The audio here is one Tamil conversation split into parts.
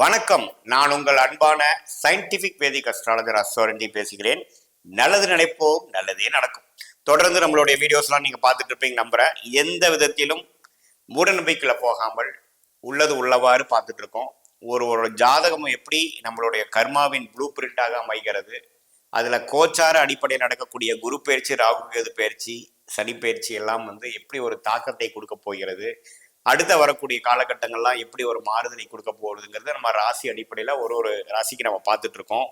வணக்கம். நான் உங்கள் அன்பான சயின்டிபிக் வேதிக் அஸ்ட்ராலஜர் அஸ்வரஞ்சி பேசுகிறேன். நல்லது நினைப்போம் நல்லதே நடக்கும். தொடர்ந்து நம்மளுடைய வீடியோஸ்லாம் நீங்கள் பார்த்துட்டு இருப்பீங்க நம்புகிறேன் எந்த விதத்திலும் மூடநம்பிக்கையில் போகாமல் உள்ளது உள்ளவாறு பார்த்துட்டு இருக்கோம். ஒரு ஒரு ஜாதகம் எப்படி நம்மளுடைய கர்மாவின் ப்ளூ பிரிண்டாக அமைகிறது. அதில் கோச்சார அடிப்படையில் நடக்கக்கூடிய குரு பயிற்சி ராகு கேது பயிற்சி சனி பயிற்சி எல்லாம் வந்து எப்படி ஒரு தாக்கத்தை கொடுக்க போகிறது. அடுத்த வரக்கூடிய காலகட்டங்கள்லாம் எப்படி ஒரு மாறுதலை கொடுக்க போகுதுங்கிறத நம்ம ராசி அடிப்படையில் ஒரு ஒரு ராசிக்கு நம்ம பார்த்துட்டு இருக்கோம்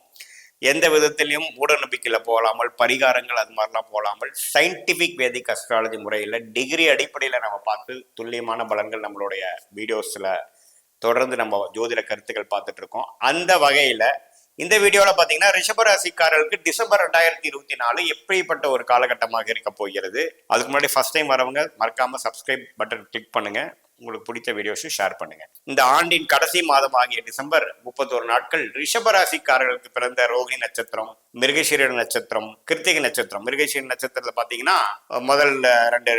எந்த விதத்திலையும் மூடநம்பிக்கையில் போகலாமல் பரிகாரங்கள் அது மாதிரிலாம் போகாமல் சயின்டிஃபிக் வேதிக் அஸ்ட்ராலஜி முறையில் டிகிரி அடிப்படையில் நம்ம பார்த்து துல்லியமான பலன்கள் நம்மளுடைய வீடியோஸில் தொடர்ந்து நம்ம ஜோதிட கருத்துக்கள் பார்த்துட்டு இருக்கோம் அந்த வகையில் இந்த வீடியோவில் பார்த்தீங்கன்னா ரிஷபராசிக்காரர்களுக்கு டிசம்பர் ரெண்டாயிரத்தி இருபத்தி நாலு எப்படிப்பட்ட ஒரு காலகட்டமாக இருக்க போகிறது? அதுக்கு முன்னாடி ஃபர்ஸ்ட் டைம் வரவங்க மறக்காமல் சப்ஸ்கிரைப் பட்டன் கிளிக் பண்ணுங்கள் உங்களுக்கு பிடித்த வீடியோஸும் ஷேர் பண்ணுங்க. இந்த ஆண்டின் கடைசி மாதம் ஆகிய டிசம்பர் முப்பத்தோரு நாட்கள் ரிஷபராசிக்காரர்களுக்கு பிறந்த ரோகிணி நட்சத்திரம் மிருகசீர நட்சத்திரம் கிருத்திகை நட்சத்திரம். மிருகசீர நட்சத்திரத்துல பாத்தீங்கன்னா முதல் ரெண்டு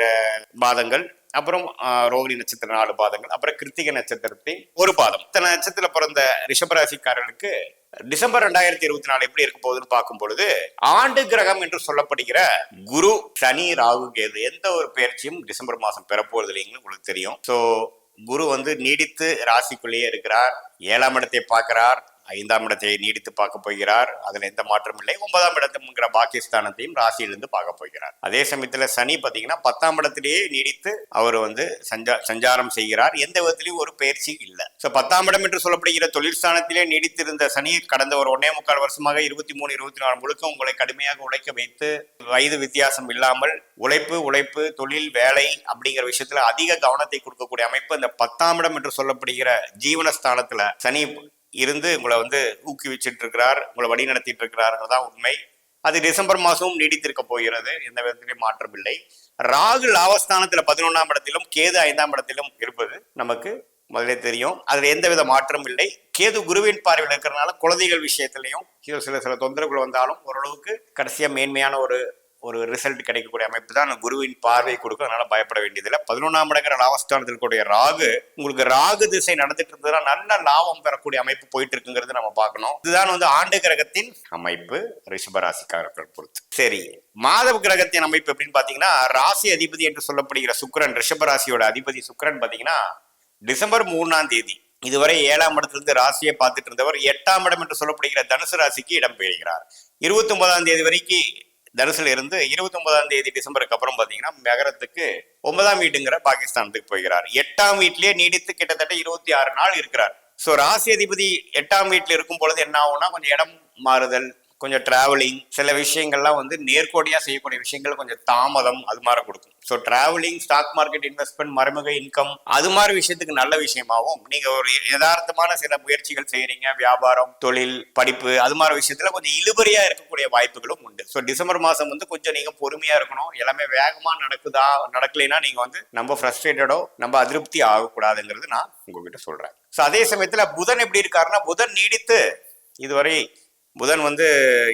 மாதங்கள் அப்புறம் ரோகிணி நட்சத்திரம் நாலு பாதங்கள் அப்புறம் கிருத்திகை நட்சத்திரத்தின் ஒரு பாதம். இத்தனை நட்சத்திரத்தில் பிறந்த ரிஷபராசிக்காரர்களுக்கு டிசம்பர் ரெண்டாயிரத்தி இருபத்தி நாலு எப்படி இருக்க போகுதுன்னு பார்க்கும் பொழுது ஆண்டு கிரகம் என்று சொல்லப்படுகிற குரு சனி ராகு கேது எந்த ஒரு பயிற்சியும் டிசம்பர் மாதம் பெறப்போறது இல்லைங்கன்னு உங்களுக்கு தெரியும். ஸோ குரு வந்து நீடித்து ராசிக்குள்ளேயே இருக்கிறார் ஏழாம் இடத்தை பார்க்கிறார் ஐந்தாம் இடத்தை நீடித்து பார்க்க போகிறார். அதுல எந்த மாற்றமும் இல்லை. ஒன்பதாம் இடத்துங்கிற பாகிஸ்தானத்தையும் ராசியிலிருந்து பார்க்க போகிறார். அதே சமயத்துல சனி பாத்தீங்கன்னா பத்தாம் இடத்திலேயே நீடித்து அவர் வந்து சஞ்சா சஞ்சாரம் செய்கிறார். எந்த விதத்திலையும் ஒரு பயிற்சி இல்லை. ஸோ பத்தாம் இடம் என்று சொல்லப்படுகிற தொழில் நீடித்திருந்த சனி கடந்த ஒரு ஒன்னே முக்கால் வருஷமாக இருபத்தி மூணு இருபத்தி நாலு முழுக்க உங்களை கடுமையாக உழைக்க வைத்து வயது வித்தியாசம் இல்லாமல் உழைப்பு உழைப்பு தொழில் வேலை அப்படிங்கிற விஷயத்துல அதிக கவனத்தை கொடுக்கக்கூடிய அமைப்பு இந்த பத்தாம் இடம் என்று சொல்லப்படுகிற ஜீவனஸ்தானத்துல சனி இருந்து உங்களை வந்து ஊக்குவிச்சிட்டு இருக்கிறார் உங்களை வழி நடத்திட்டு தான் உண்மை. அது டிசம்பர் மாதமும் நீடித்திருக்க போகிறது. எந்த விதத்திலையும் மாற்றம் இல்லை. ராகு லாவஸ்தானத்துல பதினொன்றாம் இடத்திலும் கேது ஐந்தாம் இடத்திலும் இருப்பது நமக்கு முதலே தெரியும். அதில் எந்த வித இல்லை. கேது குருவின் பார்வையில் இருக்கிறனால குழந்தைகள் விஷயத்திலையும் சில சில சில தொந்தரவுகள் வந்தாலும் ஓரளவுக்கு கடைசியாக மேன்மையான ஒரு ஒரு ரிசல்ட் கிடைக்கக்கூடிய அமைப்பு தான் குருவின் பார்வை கொடுக்கும். அதனால பயப்பட வேண்டியதில்லை. பதினொன்றாம் இடங்கிற லாபஸ்தானத்தில் இருக்கக்கூடிய ராகு உங்களுக்கு ராகு திசை நடந்துட்டு இருந்ததுன்னா நல்ல லாபம் பெறக்கூடிய அமைப்பு போயிட்டு இருக்குங்கிறது நம்ம பார்க்கணும். இதுதான் வந்து ஆண்டு கிரகத்தின் அமைப்பு ரிஷபராசிக்காரர்கள் பொறுத்து. சரி மாதவ கிரகத்தின் அமைப்பு எப்படின்னு பாத்தீங்கன்னா ராசி அதிபதி என்று சொல்லப்படுகிற சுக்கரன் ரிஷபராசியோட அதிபதி சுக்கரன் பாத்தீங்கன்னா டிசம்பர் மூணாம் தேதி இதுவரை ஏழாம் இடத்திலிருந்து ராசியை பார்த்துட்டு இருந்தவர் எட்டாம் இடம் என்று சொல்லப்படுகிற தனுசு ராசிக்கு இடம் பெறுகிறார் இருபத்தி ஒன்பதாம் தேதி வரைக்கும் தனுசுல இருந்து இருபத்தி ஒன்பதாம் தேதி டிசம்பருக்கு அப்புறம் பாத்தீங்கன்னா மகரத்துக்கு ஒன்பதாம் வீட்டுங்கிற பாகிஸ்தானத்துக்கு போகிறார். எட்டாம் வீட்டிலேயே நீடித்து கிட்டத்தட்ட இருபத்தி ஆறு நாள் இருக்கிறார். சோ ராசி அதிபதி எட்டாம் வீட்டுல இருக்கும் பொழுது என்ன ஆகும்னா கொஞ்சம் இடம் மாறுதல் கொஞ்சம் டிராவலிங் சில விஷயங்கள்லாம் வந்து நேர்கோடியாக செய்யக்கூடிய விஷயங்கள் கொஞ்சம் தாமதம் அது மாதிரி கொடுக்கும். So travelling stock market investment மறைமுக இன்கம் அது மாதிரி விஷயத்துக்கு நல்ல விஷயமாகவும் நீங்கள் ஒரு யதார்த்தமான சில முயற்சிகள் செய்கிறீங்க வியாபாரம் தொழில் படிப்பு அது மாதிரி விஷயத்தில் கொஞ்சம் இழுபறியாக இருக்கக்கூடிய வாய்ப்புகளும் உண்டு. ஸோ டிசம்பர் மாதம் வந்து கொஞ்சம் நீங்கள் பொறுமையாக இருக்கணும். எல்லாமே வேகமாக நடக்குதா நடக்கலைன்னா நீங்கள் வந்து நம்ம ஃப்ரஸ்ட்ரேட்டடோ நம்ம அதிருப்தி ஆகக்கூடாதுங்கிறது நான் உங்ககிட்ட சொல்கிறேன் ஸோ அதே சமயத்தில் புதன் எப்படி இருக்காருன்னா புதன் நீடித்து இதுவரை புதன் வந்து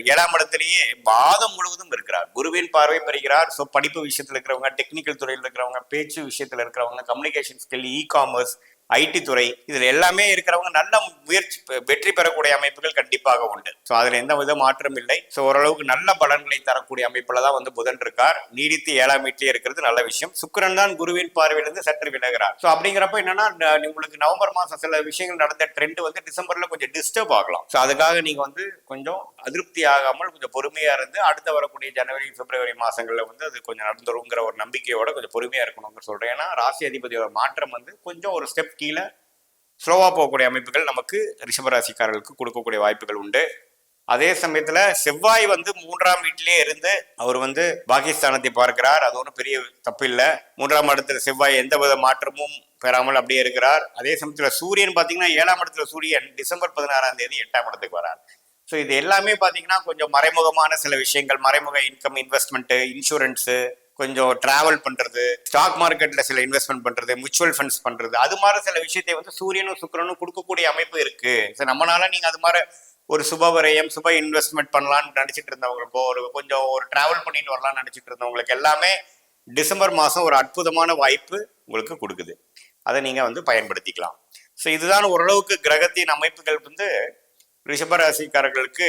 ஏழாம் இடத்திலேயே பாதம் முழுவதும் இருக்கிறார். குருவின் பார்வை பெறுகிறார். ஸோ படிப்பு விஷயத்தில் இருக்கிறவங்க டெக்னிக்கல் துறையில் இருக்கிறவங்க பேச்சு விஷயத்தில் இருக்கிறவங்க communication skill e commerce IT துறை இதில் எல்லாமே இருக்கிறவங்க நல்ல முயற்சி வெற்றி பெறக்கூடிய அமைப்புகள் கண்டிப்பாக உண்டு. ஸோ அதில் எந்த வித மாற்றம் இல்லை. ஸோ ஓரளவுக்கு நல்ல பலன்களை தரக்கூடிய அமைப்பில் தான் வந்து புதன் இருக்கார். நீடித்து ஏழாம் வீட்டிலே இருக்கிறது நல்ல விஷயம். சுக்கரன் தான் குருவின் பார்வையிலிருந்து சற்று விலகிறார். ஸோ அப்படிங்கிறப்ப என்னன்னா உங்களுக்கு நவம்பர் மாதம் சில விஷயங்கள் நடந்த ட்ரெண்ட் வந்து டிசம்பர்ல கொஞ்சம் டிஸ்டர்ப் ஆகலாம். ஸோ அதுக்காக நீங்க வந்து கொஞ்சம் அதிருப்தி ஆகாமல் கொஞ்சம் பொறுமையா இருந்து அடுத்த வரக்கூடிய ஜனவரி பிப்ரவரி மாசங்கள்ல வந்து அது கொஞ்சம் நடந்துருங்கிற ஒரு நம்பிக்கையோட கொஞ்சம் பொறுமையா இருக்கணும்னு சொல்றேன். ஏன்னா ராசி அதிபதியோட மாற்றம் வந்து கொஞ்சம் ஒரு ஸ்டெப் கீழே ஸ்லோவாக போகக்கூடிய அமைப்புகள் நமக்கு ரிஷபராசிக்காரர்களுக்கு கொடுக்கக்கூடிய வாய்ப்புகள் உண்டு. அதே சமயத்தில் செவ்வாய் வந்து மூன்றாம் வீட்டிலே இருந்து அவர் வந்து பாகிஸ்தானத்தை பார்க்கிறார். அது ஒன்றும் பெரிய தப்பு இல்லை. மூன்றாம் இடத்துல செவ்வாய் எந்த வித மாற்றமும் பெறாமல் அப்படியே இருக்கிறார். அதே சமயத்தில் சூரியன் பார்த்தீங்கன்னா ஏழாம் இடத்துல சூரியன் டிசம்பர் பதினாறாம் தேதி எட்டாம் இடத்துக்கு வரார். ஸோ இது எல்லாமே பார்த்தீங்கன்னா கொஞ்சம் மறைமுகமான சில விஷயங்கள். மறைமுக இன்கம் இன்வெஸ்ட்மெண்ட்டு இன்சூரன்ஸு கொஞ்சம் டிராவல் பண்றது ஸ்டாக் மார்க்கெட்ல சில இன்வெஸ்ட்மெண்ட் பண்றது மியூச்சுவல் ஃபண்ட்ஸ் பண்றது அது மாதிரி சில விஷயத்தை வந்து சூரியனும் சுக்கரனும் கொடுக்கக்கூடிய அமைப்பு இருக்கு. ஸோ நம்மளால நீங்க அது மாதிரி ஒரு சுப விரயம் சுப இன்வெஸ்ட்மெண்ட் பண்ணலாம்னு நினைச்சிட்டு இருந்தவங்களுக்கோ ஒரு கொஞ்சம் ஒரு டிராவல் பண்ணிட்டு வரலாம்னு நினச்சிட்டு இருந்தவங்களுக்கு எல்லாமே டிசம்பர் மாதம் ஒரு அற்புதமான வாய்ப்பு உங்களுக்கு கொடுக்குது. அதை நீங்கள் வந்து பயன்படுத்திக்கலாம். ஸோ இதுதான் ஓரளவுக்கு கிரகத்தின் அமைப்புகள் வந்து ரிஷபராசிக்காரர்களுக்கு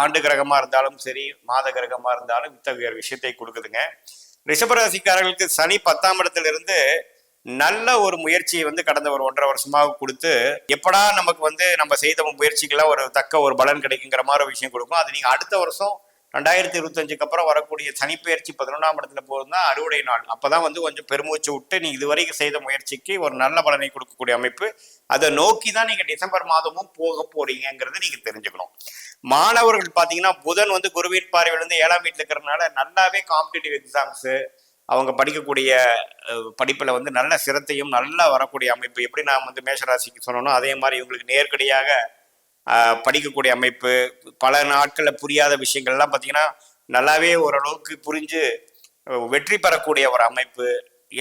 ஆண்டு கிரகமாக இருந்தாலும் சரி மாத கிரகமாக இருந்தாலும் இத்தகைய விஷயத்தை கொடுக்குதுங்க. ரிஷபராசிக்காரர்களுக்கு சனி பத்தாம் இடத்திலிருந்து நல்ல ஒரு முயற்சியை வந்து கடந்த ஒரு ஒன்றரை வருஷமாக கொடுத்து எப்படா நமக்கு வந்து நம்ம செய்த முயற்சிக்கெல்லாம் ஒரு தக்க ஒரு பலன் கிடைக்குங்கிற மாதிரி ஒரு விஷயம் கொடுக்கும். அது நீங்கள் அடுத்த வருஷம் ரெண்டாயிரத்தி இருபத்தஞ்சுக்கு அப்புறம் வரக்கூடிய சனிப்பெயர்ச்சி பதினொன்றாம் இடத்துல போகுதுன்னா அறுவடை நாள். அப்போ தான் வந்து கொஞ்சம் பெருமூச்சு விட்டு நீ இதுவரைக்கும் செய்த முயற்சிக்கு ஒரு நல்ல பலனை கொடுக்கக்கூடிய அமைப்பு. அதை நோக்கி தான் நீங்கள் டிசம்பர் மாதமும் போக போறீங்கிறத நீங்கள் தெரிஞ்சுக்கணும். மாணவர்கள் பார்த்தீங்கன்னா புதன் வந்து குரு பார்வையில ஏழாம் வீட்டில் இருக்கிறதுனால நல்லாவே காம்படிட்டிவ் எக்ஸாம்ஸு அவங்க படிக்கக்கூடிய படிப்பில் வந்து நல்ல சிரத்தையும் நல்லா வரக்கூடிய அமைப்பு. எப்படி நான் வந்து மேஷராசிக்கு சொன்னோனோ அதே மாதிரி இவங்களுக்கு நேர்கடியாக படிக்கக்கூடிய அமைப்பு பல நாட்களில் புரியாத விஷயங்கள்லாம் பார்த்தீங்கன்னா நல்லாவே ஓரளவுக்கு புரிஞ்சு வெற்றி பெறக்கூடிய ஒரு அமைப்பு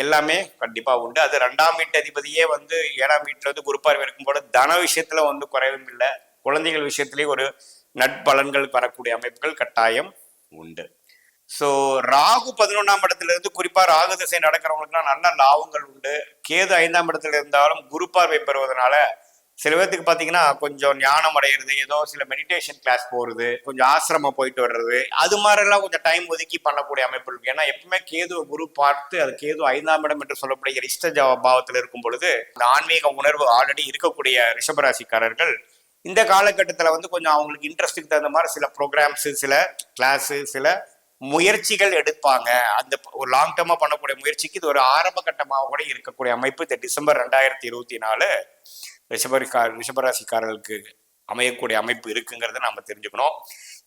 எல்லாமே கண்டிப்பாக உண்டு. அது ரெண்டாம் வீட்டு அதிபதியே வந்து ஏழாம் வீட்டில் வந்து குருப்பார்வை இருக்கும்போது தன விஷயத்தில் வந்து குறைவும் இல்லை. குழந்தைகள் விஷயத்திலேயே ஒரு நட்பலன்கள் வரக்கூடிய அமைப்புகள் கட்டாயம் உண்டு. ஸோ ராகு பதினொன்றாம் இடத்துல இருந்து ராகு திசை நடக்கிறவங்களுக்குலாம் நல்ல லாபங்கள் உண்டு. கேது ஐந்தாம் இடத்துல இருந்தாலும் குரு பார்வை பெறுவதனால சில பேர்த்துக்கு பார்த்தீங்கன்னா கொஞ்சம் ஞானம் அடையிறது ஏதோ சில மெடிடேஷன் கிளாஸ் போகிறது கொஞ்சம் ஆசிரமம் போயிட்டு வர்றது அது மாதிரிலாம் கொஞ்சம் டைம் ஒதுக்கி பண்ணக்கூடிய அமைப்பு இருக்கு. ஏன்னா எப்பவுமே கேது குரு பார்த்து அது கேது ஐந்தாம் இடம் என்று சொல்லக்கூடிய இஷ்ட ஜா- பாவத்தில் இருக்கும் பொழுது இந்த ஆன்மீக உணர்வு ஆல்ரெடி இருக்கக்கூடிய ரிஷபராசிக்காரர்கள் இந்த காலகட்டத்தில் வந்து கொஞ்சம் அவங்களுக்கு இன்ட்ரெஸ்ட்டுக்கு தகுந்த மாதிரி சில ப்ரோக்ராம்ஸு சில கிளாஸு சில முயற்சிகள் எடுப்பாங்க. அந்த ஒரு லாங் டேர்மாக பண்ணக்கூடிய முயற்சிக்கு இது ஒரு ஆரம்ப கட்டமாக கூட இருக்கக்கூடிய அமைப்பு. இந்த டிசம்பர் ரெண்டாயிரத்தி இருபத்தி நாலு ரிஷபரிக்கா ரிஷபராசிக்காரர்களுக்கு அமையக்கூடிய அமைப்பு இருக்குங்கிறத நம்ம தெரிஞ்சுக்கணும்.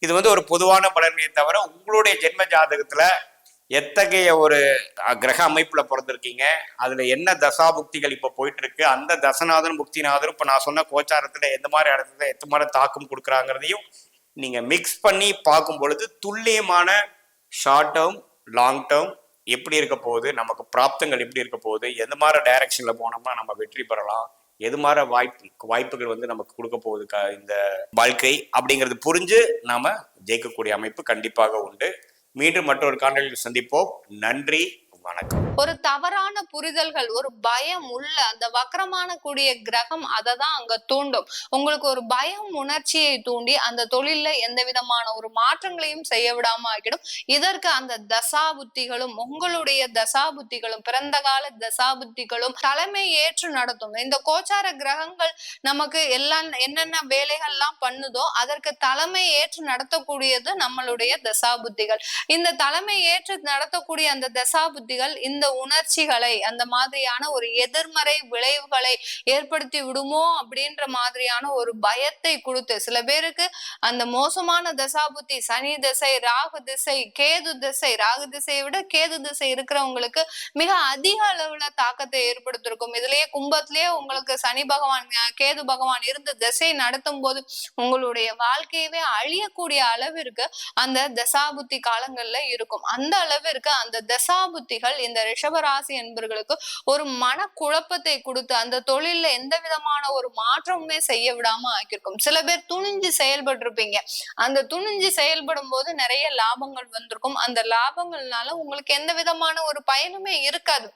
இது வந்து ஒரு பொதுவான பலன்மையை தவிர உங்களுடைய ஜென்ம ஜாதகத்துல எத்தகைய ஒரு கிரக அமைப்புல பிறந்திருக்கீங்க? அதுல என்ன தசாபுக்திகள் இப்ப போயிட்டு இருக்கு அந்த தசநாதன் புக்திநாதரும் இப்ப நான் சொன்ன கோச்சாரத்துல எந்த மாதிரி இடத்துல எந்த மாதிரி தாக்கம் கொடுக்குறாங்கிறதையும் நீங்க மிக்ஸ் பண்ணி பார்க்கும் பொழுது துல்லியமான ஷார்ட் டேர்ம் லாங் டேர்ம் எப்படி இருக்க போகுது? நமக்கு பிராப்தங்கள் எப்படி இருக்க போகுது? எந்த மாதிரி டைரக்ஷன்ல போனோம்னா நம்ம வெற்றி பெறலாம்? எது மாதிரி வாய்ப்பு வாய்ப்புகள் வந்து நமக்கு கொடுக்க போகுது இந்த வாழ்க்கை அப்படிங்கிறது புரிஞ்சு நாம ஜெயிக்கக்கூடிய அமைப்பு கண்டிப்பாக உண்டு. மீண்டும் மற்றொரு காணொலியில் சந்திப்போம். நன்றி வணக்கம். ஒரு தவறான புரிதல்கள் ஒரு பயம் உள்ள அந்த வக்கரமான கூடிய கிரகம் அதை தான் அங்க தூண்டும். உங்களுக்கு ஒரு பயம் உணர்ச்சியை தூண்டி அந்த தொழில்ல எந்த விதமான ஒரு மாற்றங்களையும் செய்ய விடாம ஆக்கிடும். இதற்கு அந்த தசாபுத்திகளும் உங்களுடைய தசாபுத்திகளும் பிறந்த கால தசாபுத்திகளும் தலைமை ஏற்று நடத்தும். இந்த கோச்சார கிரகங்கள் நமக்கு எல்லாம் என்னென்ன வேலைகள்லாம் பண்ணுதோ அதற்கு தலைமை ஏற்று நடத்தக்கூடியது நம்மளுடைய தசாபுத்திகள். இந்த தலைமை ஏற்று நடத்தக்கூடிய அந்த தசாபுத்திகள் இந்த உணர்ச்சிகளை அந்த மாதிரியான ஒரு எதிர்மறை விளைவுகளை ஏற்படுத்தி விடுமோ அப்படின்ற மாதிரியான ஒரு பயத்தை கொடுத்து சில பேருக்கு அந்த மோசமான தசாபுத்தி சனி திசை ராகு திசை கேது திசை ராகு திசையை விட கேது திசை இருக்கிறவங்களுக்கு மிக அதிக அளவுல தாக்கத்தை ஏற்படுத்திருக்கும். இதுலயே கும்பத்திலேயே உங்களுக்கு சனி பகவான் கேது பகவான் இருந்து திசை நடத்தும் போது உங்களுடைய வாழ்க்கையவே அழியக்கூடிய அளவிற்கு அந்த தசாபுத்தி காலங்கள்ல இருக்கும். அந்த அளவிற்கு அந்த தசாபுத்திகள் இந்த ரிஷபராசி என்பர்களுக்கு ஒரு மன குழப்பத்தை கொடுத்து அந்த தொழில்ல எந்த விதமான ஒரு மாற்றமுமே செய்ய விடாம ஆக்கியிருக்கும். சில பேர் துணிஞ்சு செயல்பட்டிருப்பீங்க. அந்த துணிஞ்சு செயல்படும் போது நிறைய லாபங்கள் வந்திருக்கும். அந்த லாபங்கள்னால உங்களுக்கு எந்த விதமான ஒரு பயனுமே இருக்காது.